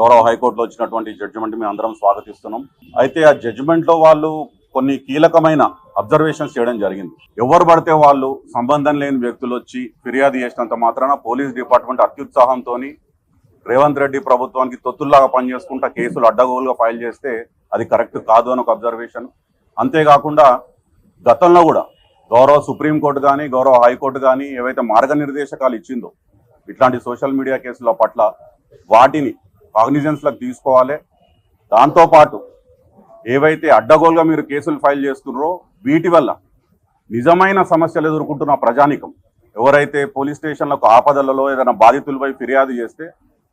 గౌరవ హైకోర్టులో వచ్చినటువంటి జడ్జిమెంట్ మేము అందరం స్వాగతిస్తున్నాం. అయితే ఆ జడ్జిమెంట్లో వాళ్ళు కొన్ని కీలకమైన అబ్జర్వేషన్స్ చేయడం జరిగింది. ఎవరు పడితే వాళ్ళు సంబంధం లేని వ్యక్తులు వచ్చి ఫిర్యాదు చేసినంత మాత్రాన పోలీస్ డిపార్ట్మెంట్ అత్యుత్సాహంతో రేవంత్ రెడ్డి ప్రభుత్వానికి తొత్తుల్లాగా పనిచేసుకుంటా కేసులు అడ్డగోలుగా ఫైల్ చేస్తే అది కరెక్ట్ కాదు అని ఒక అబ్జర్వేషన్ అంతేకాకుండా గతంలో కూడా గౌరవ సుప్రీంకోర్టు కానీ గౌరవ హైకోర్టు కానీ ఏవైతే మార్గనిర్దేశకాలు ఇచ్చిందో ఇట్లాంటి సోషల్ మీడియా కేసుల పట్ల వాటిని కాగ్నిజెన్స్లకు తీసుకోవాలి. దాంతోపాటు ఏవైతే అడ్డగోలుగా మీరు కేసులు ఫైల్ చేస్తున్నారో వీటి వల్ల నిజమైన సమస్యలు ఎదుర్కొంటున్న ప్రజానికం. ఎవరైతే పోలీస్ స్టేషన్లకు ఆపదలలో ఏదైనా బాధితులపై ఫిర్యాదు చేస్తే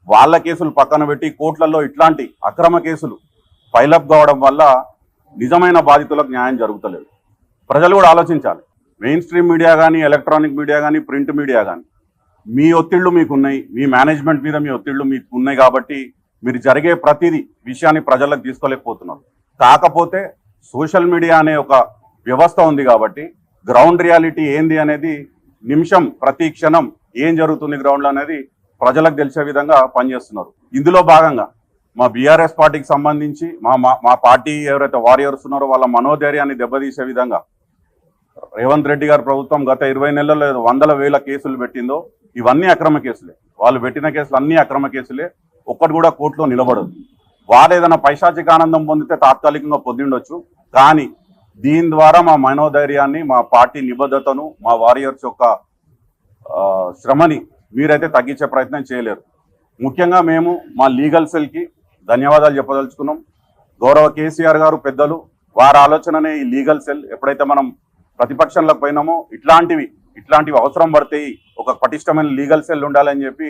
వాళ్ళ కేసులు పక్కన పెట్టి కోర్టులలో ఇట్లాంటి అక్రమ కేసులు ఫైలప్ కావడం వల్ల నిజమైన బాధితులకు న్యాయం జరుగుతలేదు. ప్రజలు కూడా ఆలోచించాలి. మెయిన్ స్ట్రీమ్ మీడియా కానీ ఎలక్ట్రానిక్ మీడియా కానీ ప్రింట్ మీడియా కానీ మీ ఒత్తిళ్ళు మీకు ఉన్నాయి మీ మేనేజ్మెంట్ మీద మీ ఒత్తిళ్ళు మీకు ఉన్నాయి కాబట్టి మీరు జరిగే ప్రతిదీ విషయాన్ని ప్రజలకు తీసుకోలేకపోతున్నారు. కాకపోతే సోషల్ మీడియా అనే ఒక వ్యవస్థ ఉంది కాబట్టి గ్రౌండ్ రియాలిటీ ఏంది అనేది నిమిషం ప్రతి క్షణం ఏం జరుగుతుంది గ్రౌండ్లో అనేది ప్రజలకు తెలిసే విధంగా పనిచేస్తున్నారు. ఇందులో భాగంగా మా బీఆర్ఎస్ పార్టీకి సంబంధించి మా మా- మా పార్టీ ఎవరైతే వారియర్స్ ఉన్నారో వాళ్ళ మనోధైర్యాన్ని దెబ్బతీసే విధంగా రేవంత్ రెడ్డి గారి ప్రభుత్వం గత ఇరవై నెలల్లో వందల వేల కేసులు పెట్టిందో ఇవన్నీ అక్రమ కేసులే. వాళ్ళు పెట్టిన కేసులు అన్ని అక్రమ కేసులే. ఒక్కటి కూడా కోర్టులో నిలబడదు. వారు ఏదైనా పైశాచిక ఆనందం పొందితే తాత్కాలికంగా పొందిండొచ్చు. కానీ దీని ద్వారా మా మనోధైర్యాన్ని మా పార్టీ నిబద్ధతను మా వారియర్స్ యొక్క శ్రమని మీరైతే తగ్గించే ప్రయత్నం చేయలేరు. ముఖ్యంగా మేము మా లీగల్ సెల్కి ధన్యవాదాలు చెప్పదలుచుకున్నాం. గౌరవ కేసీఆర్ గారు పెద్దలు వారి ఆలోచననే ఈ లీగల్ సెల్. ఎప్పుడైతే మనం ప్రతిపక్షంలోకి పోయినామో. ఇట్లాంటివి ఇట్లాంటివి అవసరం పడితే ఒక పటిష్టమైన లీగల్ సెల్ ఉండాలని చెప్పి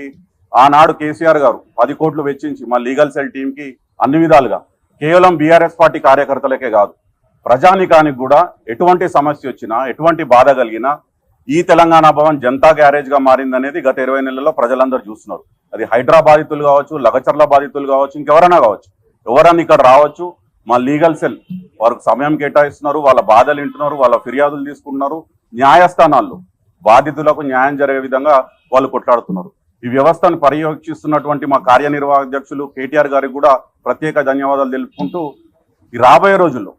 ఆనాడు కేసీఆర్ గారు పది కోట్లు వెచ్చించి మా లీగల్ సెల్ టీంకి అన్ని విధాలుగా. కేవలం బీఆర్ఎస్ పార్టీ కార్యకర్తలకే కాదు ప్రజానికానికి కూడా ఎటువంటి సమస్య వచ్చినా ఎటువంటి బాధ కలిగినా ఈ తెలంగాణ భవన్ జనతా గ్యారేజ్గా మారిందనేది గత ఇరవై నెలల్లో ప్రజలందరూ చూస్తున్నారు. అది హైడ్రా బాధితులు కావచ్చు లగచర్ల బాధితులు కావచ్చు ఇంకెవరైనా కావచ్చు. ఎవరన్నా ఇక్కడ రావచ్చు మా లీగల్ సెల్ వారికి సమయం కేటాయిస్తున్నారు వాళ్ళ బాధలు వింటున్నారు వాళ్ళ ఫిర్యాదులు తీసుకుంటున్నారు న్యాయస్థానాల్లో బాధితులకు న్యాయం జరిగే విధంగా వాళ్ళు కొట్లాడుతున్నారు. ఈ వ్యవస్థను పర్యవేక్షిస్తున్నటువంటి మా కార్యనిర్వాహ అధ్యక్షులు కేటీఆర్ గారికి కూడా ప్రత్యేక ధన్యవాదాలు తెలుపుకుంటూ ఈ రాబోయే రోజుల్లో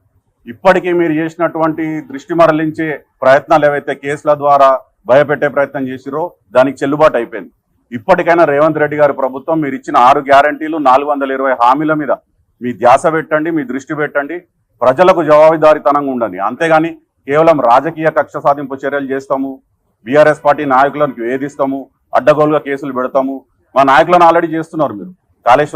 ఇప్పటికీ మీరు చేసినటువంటి దృష్టి మరలించే ప్రయత్నాలు ఏవైతే కేసుల ద్వారా భయపెట్టే ప్రయత్నం చేసిరో దానికి చెల్లుబాటు అయిపోయింది. ఇప్పటికైనా రేవంత్ రెడ్డి గారి ప్రభుత్వం మీరు ఇచ్చిన ఆరు గ్యారంటీలు నాలుగు వందల ఇరవై హామీల మీద మీ ధ్యాస పెట్టండి మీ దృష్టి పెట్టండి. ప్రజలకు జవాబుదారితనంగా ఉండండి. అంతేగాని కేవలం రాజకీయ కక్ష సాధింపు చర్యలు చేస్తాము. బీఆర్ఎస్ పార్టీ నాయకులను వేధిస్తాము అడ్డగోలుగా కేసులు పెడతాము. మా నాయకులను ఆల్రెడీ చేస్తున్నారు మీరు. కాళేశ్వరం